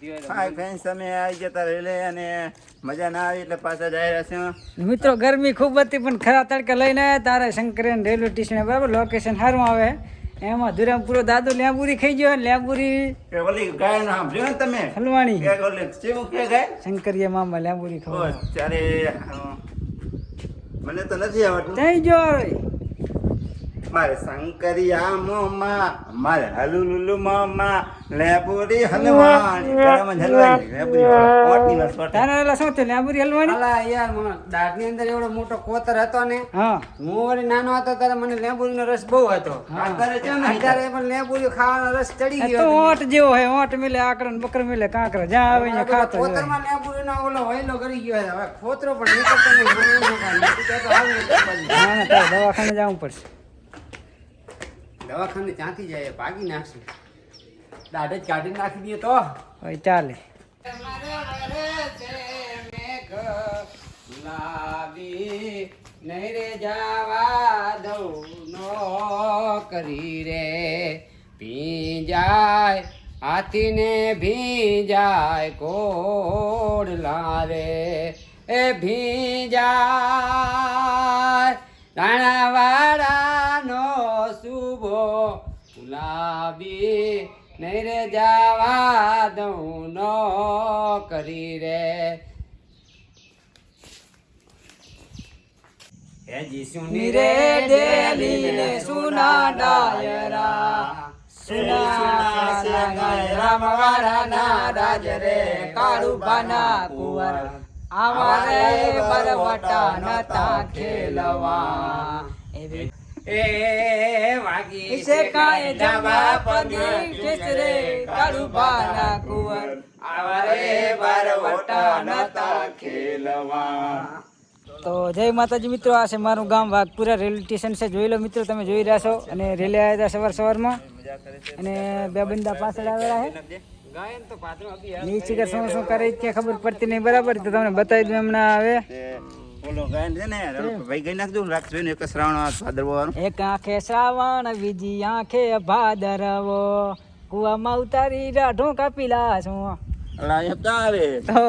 Hi friends તમે આવી જતા રેલે અને મજા ના આવી એટલે પાછા જઈ રહ્યા છે મિત્રો ગરમી ખૂબ હતી પણ ખરા તડકે લઈને તારે શંકરેન રેલવે સ્ટેશન બરાબર લોકેશન સારું આવે. એમાં ધુરામપુરો દાદુ લેંબુરી ખાઈ ગયો લેંબુરી ઓલી ગાયનું સાંભળ્યું ને તમે? હલવાણી. શંકર ઓલી ચેવું કે ગાય? શંકરિયા મામા લેંબુરી ખાવ ત્યારે મને તો નથી આવડતું. ત્યાં જો મારે શંકરિયા મોમાં મારે હલુલુલુ મોમાં લેબુરી હલવાણી ગળામાં જ હલવાણી લેબુરી કોટની માં સોટે. તારે શું થયું લેબુરી હલવાણી અલા યાર મને દાઢની અંદર એવડો મોટો કોતર હતો ને હા. હું વળી નાનો હતો ત્યારે મને લેબુરીનો રસ બહુ હતો. અત્યારે છે ને અત્યારે? પણ લેબુરી ખાવાનો રસ ચડી ગયો તો ઓટ જેવો હોય ઓટ મિલે આકરણ બકર મિલે કાંકરા જા આવે ને ખાતો. કોતરમાં લેબુરીનો ઓલો હોયલો કરી ગયો હવે ખોતરો પણ નીકળતો નહીં મને એમ તો દવાખાને જવું પડશે. દવાખાને ત્યાંથી જાય ભાગી નાખશું. દાઢે જ કાઢી નાખી દઈએ તો. હોય ચાલે. લાવી નહીં રે જાવા દઉં નો કરી રે. પી જાય હાથીને ભી જાય કોડલા રે એ ભી ગુલાબી નહીં રે જાવા દઉં નો કરી રે. હે જીસુની રે દેલી ને સુના ડાયરા. સુના લગાય રામવાડાના રાજ રે કાળુબાના કુંવર. આવા બરવટા નતા ખેલવા. એ છે કાય જવા પગી ખેચરે કાળુબાના કુંવર. આવરે બરવટા નતા ખેલવા. તો જય માતાજી મિત્રો આ છે મારું ગામ વાઘપુરા રેલવે સ્ટેશન છે. જોઈ લો મિત્રો તમે જોઈ રહ્યા છો. અને રેલે આવ્યા હતા સવાર સવારમાં. અને બે બંદા પાછળ આવેલા છે નીચે શું શું કરે છે ખબર પડતી નહીં. બરાબર? તો તમને બતાવી દઉં હમણાં આવે. તે ગાયન છે ને ભાઈ ગઈ નાખજો રાખજો ને એક શ્રાવણ એક આંખે શ્રાવણ બીજી આંખે ભાદરવો કુવામાં ઉતારી રાઢો કાપી લાશું. અલા એમ તો આવે? તો